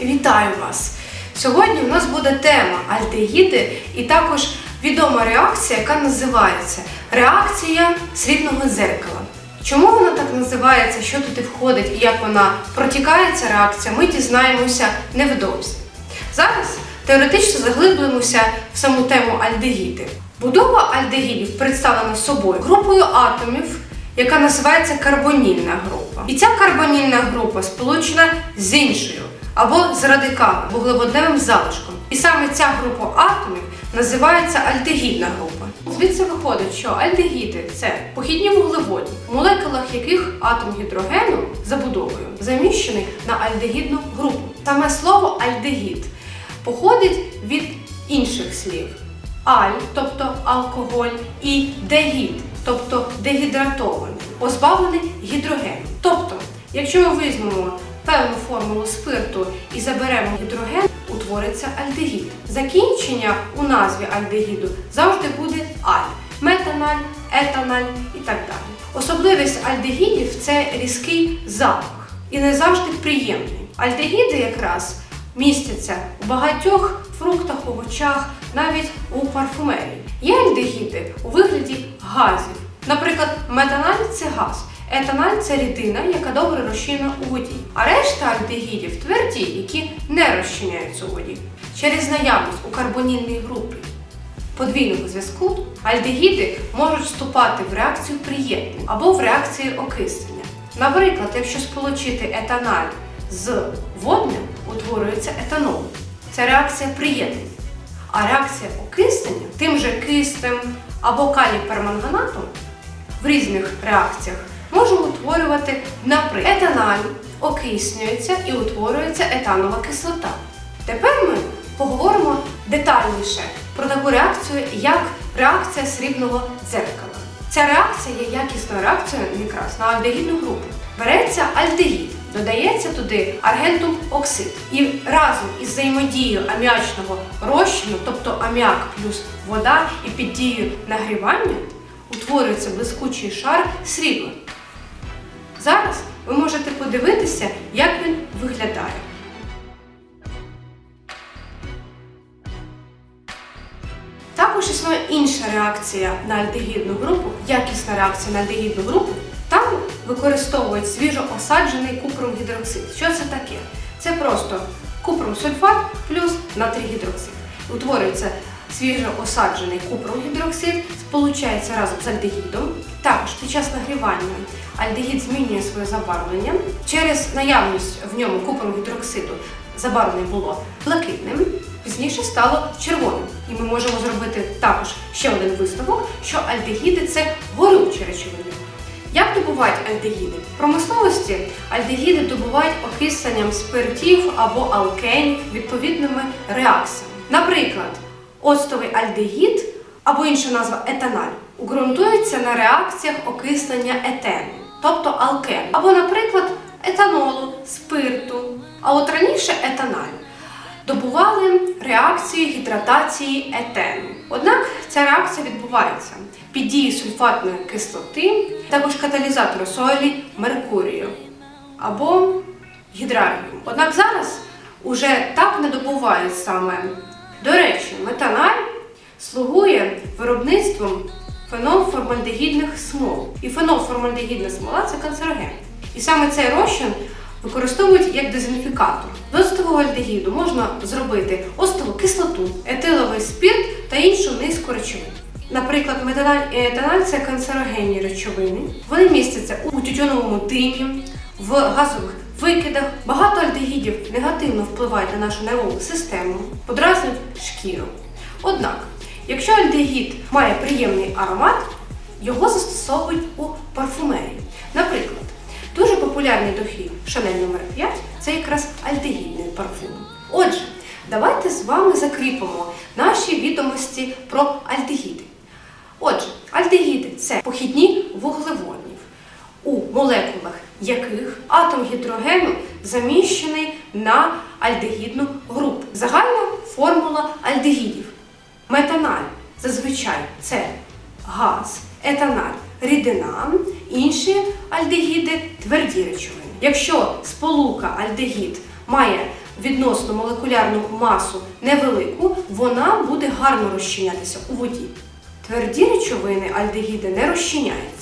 Вітаю вас! Сьогодні у нас буде тема альдегіди і також відома реакція, яка називається реакція срібного дзеркала. Чому вона так називається, що туди входить і як вона протікає ця реакція, ми дізнаємося невдовзі. Зараз теоретично заглиблимося в саму тему альдегіди. Будова альдегідів представлена собою групою атомів, яка називається карбонільна група. І ця карбонільна група сполучена з іншою або з радикалом, вуглеводневим залишком. І саме ця група атомів називається альдегідна група. Звідси виходить, що альдегіди це похідні вуглеводні, в молекулах яких атом гідрогену забудовою заміщений на альдегідну групу. Саме слово альдегід походить від інших слів аль, тобто алкоголь, і дегід, тобто дегідратований, позбавлений гідрогену. Тобто, якщо ми візьмемо певну формулу спирту і заберемо гідроген, утвориться альдегід. Закінчення у назві альдегіду завжди буде аль, метаналь, етаналь і так далі. Особливість альдегідів це різкий запах і не завжди приємний. Альдегіди якраз містяться у багатьох фруктах, овочах, навіть у парфумерії. Є альдегіди у вигляді газів. Наприклад, метаналь це газ, етаналь це рідина, яка добре розчинена у воді. А решта альдегідів тверді, які не розчиняються у воді. Через наявність у карбонільній групі подвійного зв'язку альдегіди можуть вступати в реакцію приєднання або в реакцію окислення. Наприклад, якщо сполучити етаналь з водним, утворюється етанол. Це реакція приєднання. А реакція окислення тим же киснем або калій-перманганатом в різних реакціях може утворювати, наприклад, етаналь окиснюється і утворюється етанова кислота. Тепер ми поговоримо детальніше про таку реакцію, як реакція срібного дзеркала. Ця реакція є якісною реакцією якраз на альдегідну групу. Береться альдегід, додається туди аргентум оксид. І разом із взаємодією аміачного розчину, тобто аміак плюс вода, і під дією нагрівання утворюється блискучий шар срібла. Зараз ви можете подивитися, як він виглядає. Також існує інша реакція на альдегідну групу, якісна реакція на альдегідну групу. Там використовують свіжо осаджений купром гідроксид. Що це таке? Це просто купром сульфат плюс натрій гідроксид. Утворюється свіжо осаджений купром гідроксид, сполучається разом з альдегідом. Також під час нагрівання альдегід змінює своє забарвлення. Через наявність в ньому купром гідроксиду забарвлення було блакитним, пізніше стало червоним. І ми можемо зробити також ще один висновок, що альдегіди це горючі речовини. Як добувають альдегіди? В промисловості альдегіди добувають окисленням спиртів або алкенів відповідними реакціями. Наприклад, оцтовий альдегід або інша назва етаналь ґрунтується на реакціях окислення етену, тобто алкен, або, наприклад, етанолу, спирту, а от раніше етаналь добували реакцію гідратації етену. Однак ця реакція відбувається під дією сульфатної кислоти, також каталізатору солі Меркурію або гідрарію. Однак зараз уже так не добувають саме. До речі, метаналь слугує виробництвом фенолформальдегідних смол. І фенолформальдегідна смола це канцероген. І саме цей розчин використовують як дезінфікатор. З оцтового альдегіду можна зробити оцтову кислоту, етиловий спирт та іншу низку речовин. Наприклад, метаналь і етаналь це канцерогенні речовини. Вони містяться у тютюновому димі, в газових викидах. Багато альдегідів негативно впливають на нашу нервову систему, подразнюють шкіру. Однак, якщо альдегід має приємний аромат, його застосовують у парфумерії. Наприклад, Дуже популярний дохід Шанель номер 5 це якраз альдегідний парфум. Отже, давайте з вами закріпимо наші відомості про альдегіди. Отже, альдегіди це похідні вуглеводнів, у молекулах яких атом гідрогену заміщений на альдегідну групу. Загальна формула альдегідів. Метаналь зазвичай це газ, етаналь рідина, інші альдегіди тверді речовини. Якщо сполука альдегід має відносно молекулярну масу невелику, вона буде гарно розчинятися у воді. Тверді речовини альдегіди не розчиняються.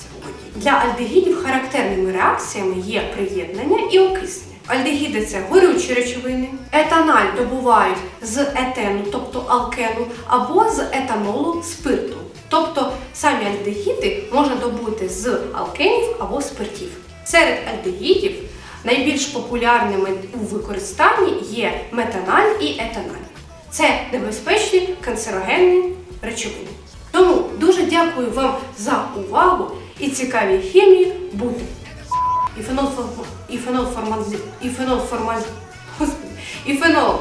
Для альдегідів характерними реакціями є приєднання і окиснення. Альдегіди це горючі речовини. Етаналь добувають з етену, тобто алкену, або з етанолу спирту. Тобто самі альдегіди можна добути з алкенів або спиртів. Серед альдегідів найбільш популярними у використанні є метаналь і етаналь. Це небезпечні канцерогенні речовини. Тому дуже дякую вам за увагу і цікавій хімії бути. І фенол, і фенол, формаль, і фенол, і фенол